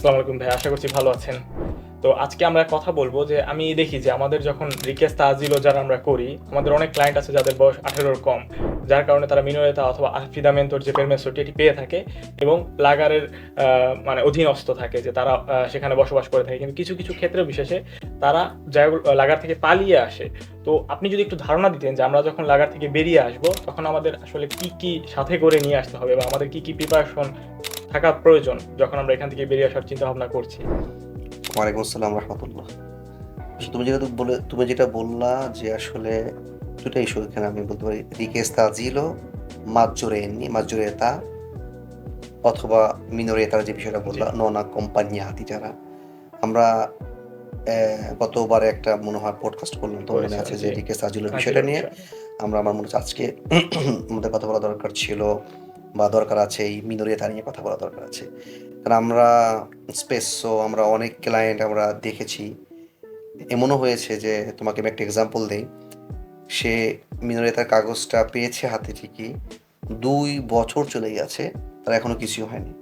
আসসালামু আলাইকুম ভাই আশা করছি ভালো আছেন। তো আজকে আমরা কথা বলব যে আমি দেখি যে আমাদের যখন রিকোয়েস্ট তাজিলও যারা আমরা করি আমাদের অনেক ক্লায়েন্ট আছে যাদের বয়স আঠেরোর কম যার কারণে তারা মিনোরেতা অথবা আফিদামেন্টর যে পেরমেন্সটি এটি পেয়ে থাকে এবং লাগারের আহ, মানে অধীনস্থ থাকে যে তারা সেখানে বসবাস করে থাকে। কিন্তু কিছু কিছু ক্ষেত্রে বিশেষে তারা লাগার থেকে পালিয়ে আসে। তো আপনি যদি একটু ধারণা দিতেন যে আমরা যখন লাগার থেকে বেরিয়ে আসব তখন আমাদের আসলে কি কি সাথে করে নিয়ে আসতে হবে বা আমাদের কি কি প্রিপারেশন থাকা প্রয়োজন যখন আমরা এখান থেকে বেরিয়ে আসার চিন্তা ভাবনা করছি। ওয়ালাইকুম আসসালাম রহমতুল্লাহ। তুমি যেটা বলে তুমি যেটা বললা যে আসলে দুটা ইস্যু এখানে আমি বলতে পারি। রিকেস্তা জিলো মাজ্জোরেনি মাজ্জোরেতা অথবা মিনোরেতার যে বিষয়টা বললা ননা কোম্পানি হাতি যারা। আমরা গতবারে একটা মনে হয় পডকাস্ট করলাম তো মনে আছে যে জি। রিকেস্তা বিষয়টা নিয়ে। আমরা আমার মনে হচ্ছে আজকে আমাদের কথা বলা দরকার ছিল বা দরকার আছে, এই মিনোরিয়া নিয়ে কথা বলা দরকার আছে। কারণ আমরা স্পেস শো আমরা অনেক ক্লায়েন্ট আমরা দেখেছি। এমনও হয়েছে যে, তোমাকে আমি একটা এক্সাম্পল দিই। সে মিনোরিয়াতার কাগজটা পেয়েছে হাতে ঠিকই। দুই বছর চলে গেছে, তার এখনও কিছুই হয়নি।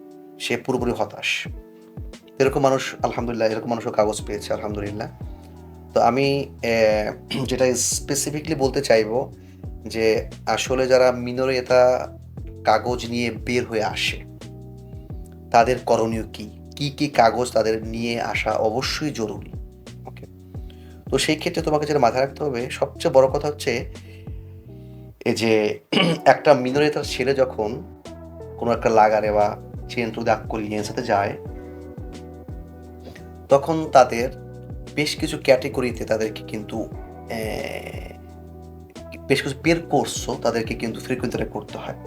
সে পুরোপুরি হতাশ। এরকম মানুষ, আলহামদুলিল্লাহ, এরকম মানুষও কাগজ পেয়েছে, আলহামদুলিল্লাহ। তো আমি যেটা স্পেসিফিকলি বলতে চাইব যে, আসলে যারা মিনোরিয়তা কাগজ নিয়ে বের হয়ে আসে। তাদের করণীয় কি? কি কি কাগজ তাদের নিয়ে আসা অবশ্যই জরুরি। ওকে তো সেই ক্ষেত্রে তোমাকে যেটা মাথায় রাখতে হবে, সবচেয়ে বড় কথা হচ্ছে এই যে একটা মিনোরিয়তার ছেলে যখন কোনো একটা লাগারে বা চেন্টু দাগ কলিয়ের সাথে যায়, তখন তাদের বেশ কিছু ক্যাটেগরিতে তাদেরকে কিন্তু বেশ কিছু পের কোর্সও তাদেরকে কিন্তু ফ্রিকুয়েন্টরে করতে হয়।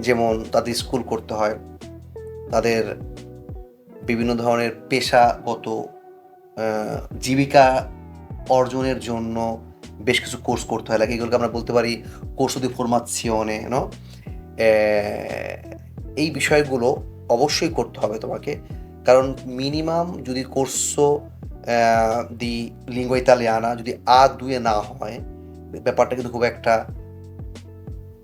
যেমন তাদের স্কুল করতে হয়, তাদের বিভিন্ন ধরনের পেশাগত জীবিকা অর্জনের জন্য বেশ কিছু কোর্স করতে হয়। লাগে এগুলোকে আমরা বলতে পারি কোর্স দি ফরমাzione নো এই বিষয়গুলো অবশ্যই করতে হবে তোমাকে। কারণ মিনিমাম যদি কোর্সো দি লিঙ্গো ইতালিয়ানা যদি আ দুয়ে না হয়, ব্যাপারটা কিন্তু খুব একটা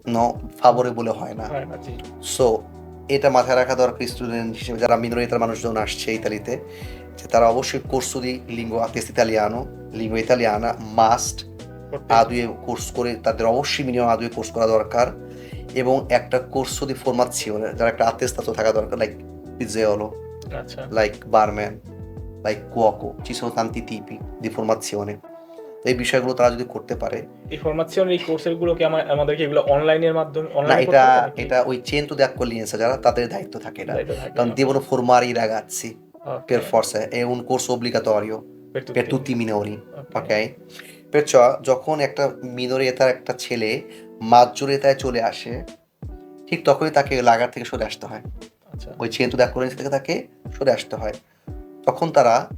ন ফাভরেবলে হয় না। না, সো এটা মাথায় রাখা দরকার স্টুডেন্ট হিসেবে যারা মিনোরিতার মানুষজন আসছে ইতালিতে যে তারা অবশ্যই কোর্সো দি লিঙ্গো আতেস ইতালিয়ানো লিঙ্গো ইতালিয়ানা মাস্ট আদুয়ে কোর্স করে তাদের অবশ্যই মিনিমাম আদুয়ে কোর্স করা দরকার। এবং একটা কোর্স যদি ফরমাzione যারা একটা আত্মেস্তাত্ব থাকা দরকার লাইক পিজ্জেওলো আচ্ছা। like barman, like cuoco, ci sono tanti tipi di formazione. তো এই বিষয়গুলো তারা যদি করতে পারে। এই এই কোর্সেরগুলো কি আমাদেরকে এগুলো অনলাইনের মাধ্যমে না এটা এটা ওই centro di accoglienza যারা তাদের দায়িত্ব থাকে না। কারণ devono formare i ragazzi per forza è un corso obbligatorio per tutti i minori ok perciò যখন একটা মিনোরিয়েতার একটা ছেলে মাজ্জুরিয়েতায় চলে আসে ঠিক তখনই তাকে লাগার থেকে সরে আসতে হয়। আচ্ছা। ওই চেন্টু de accoglienza থেকে তাকে সরে আসতে হয়। তখন তারা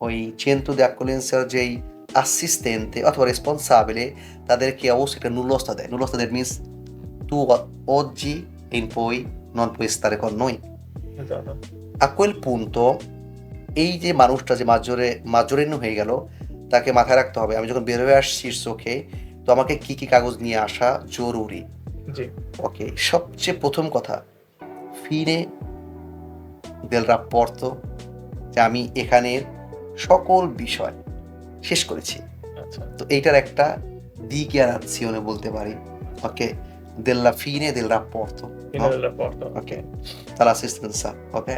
ওই চেন্টু de accoglienza যেই assistente অথবা রেসপন্সাবিলে তাদেরকে অবশ্যই একটা নুলস্তা দেয় নুলস্তা দ্যাট মিনস তু oggi in poi non puoi stare con noi. A quel punto এই যে মানুষটা যে মাজরে মাজরেন্য হয়ে গেল তাকে মাথায় রাখতে হবে আমি যখন বের হয়ে আসছি চোখে তো আমাকে কি কি কাগজ নিয়ে আসা জরুরি ওকে সবচেয়ে প্রথম কথা ফিরে দেল রাপ্পর্ত যে আমি এখানের সকল বিষয় শেষ করেছি আচ্ছা তো এইটার একটা dichiarazione বলতে পারি okay della fine del rapporto no? Final রাপোর্ট ok dall'assistenza ok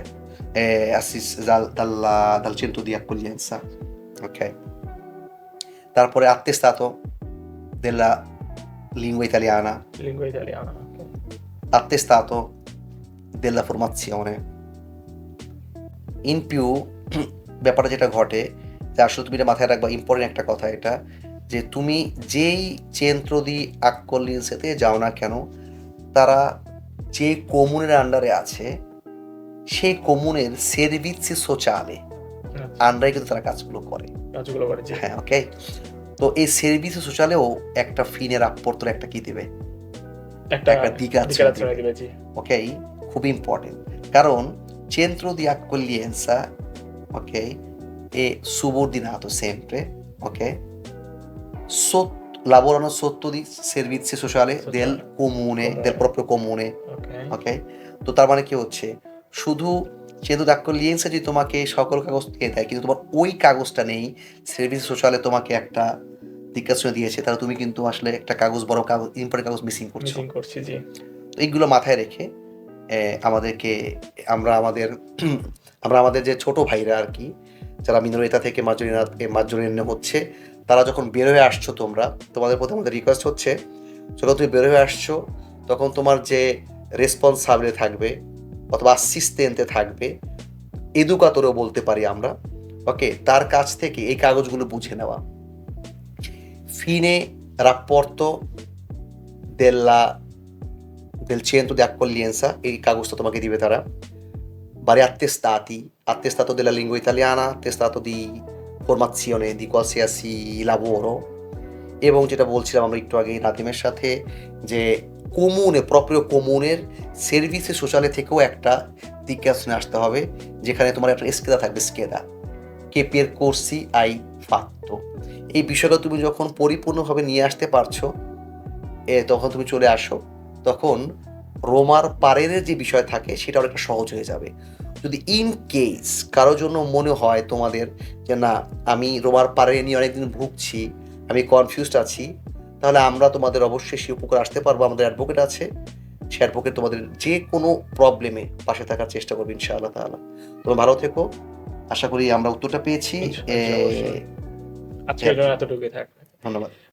e assist- dal, dalla, dal centro di accoglienza ok তারপরে attestato della lingua italiana lingua Italiana attestato della formazione in più ব্যাপারটা যেটা ঘটে যে আসলে তুমি এটা মাথায় রাখবা ইম্পর্টেন্ট একটা কথা এটা যে তুমি যেই চেন্ত্র দি আকলিন্সেতে যাও না কেন তারা যে কমুনের আন্ডারে আছে সেই কমুনের সেরভিসি সোচালে আন্ডারে কিন্তু তারা কাজগুলো করে। কাজগুলো করে হ্যাঁ ওকে তো এই সেরভিসি সোচালেও একটা ফিনের আপর্তর একটা কি দিবে? একটা একটা দিবে। জি। Ok? খুব ইম্পর্টেন্ট কারণ centro di accoglienza ok? È subordinato sempre ok? Sotto, lavorano sotto di servizi sociali Sociale. del comune, Comune. del proprio comune ok? তো তার মানে কি হচ্ছে শুধু সেহেতু ডাক্কলিয়েন্সে যদি তোমাকে সকল কাগজ দিয়ে দেয় কিন্তু তোমার ওই কাগজটা নেই সার্ভিস সোশ্যালে তোমাকে একটা দিকাশনে দিয়েছে তাহলে তুমি কিন্তু আসলে একটা কাগজ বড় কাগজ ইম্পর্টেন্ট কাগজ মিসিং করছ তো এইগুলো মাথায় রেখে আমাদেরকে আমরা আমাদের আমরা আমাদের যে ছোট ভাইরা আর কি যারা মিনরিতা থেকে মাজুরিনা মাজুরিনা হচ্ছে, তারা যখন বের হয়ে আসছো তোমরা, তোমাদের প্রতি আমাদের রিকোয়েস্ট হচ্ছে যখন তুমি বের হয়ে আসছো, তখন তোমার যে রেসপন্সাবিলিটি থাকবে, অথবা অ্যাসিস্ট্যান্টে থাকবে এদুকাতরও বলতে পারি আমরা ওকে তার কাছ থেকে এই কাগজগুলো বুঝে নেওয়া। ফিনে della del centro di accoglienza এই কাগজটা তোমাকে দিবে তারা। Vari attestati, attestato della lingua italiana, attestato di formazione di qualsiasi lavoro. এবং যেটা বলছিলাম আমরা একটু আগে নাদিমের সাথে যে কমুনে প্রপ্রিয় কমুনের সার্ভিসে সোশ্যালে থেকেও একটা দিকাশনে আসতে হবে যেখানে তোমার একটা স্কেদা থাকবে স্কেদা কে পের করছি আই ফাত্তো এই বিষয়টা তুমি যখন পরিপূর্ণভাবে নিয়ে আসতে পারছ তখন তুমি চলে আসো তখন রোমার পারের যে বিষয় থাকে সেটা অনেকটা সহজ হয়ে যাবে। যদি ইন কেস কারোর জন্য মনে হয় তোমাদের যে না আমি রোমার পারে নিয়ে অনেকদিন ভুগছি আমি কনফিউজড আছি তাহলে আমরা তোমাদের অবশ্যই সে উপকার আসতে পারব। আমাদের অ্যাডভোকেট আছে সে অ্যাডভোকেট তোমাদের যে কোনো প্রবলেমে পাশে থাকার চেষ্টা করবে ইনশাআল্লাহ তাআলা। তুমি ভালো থেকো। আশা করি আমরা উত্তরটা পেয়েছি। আজকের জন্য এতটুকুই থাকবে ধন্যবাদ।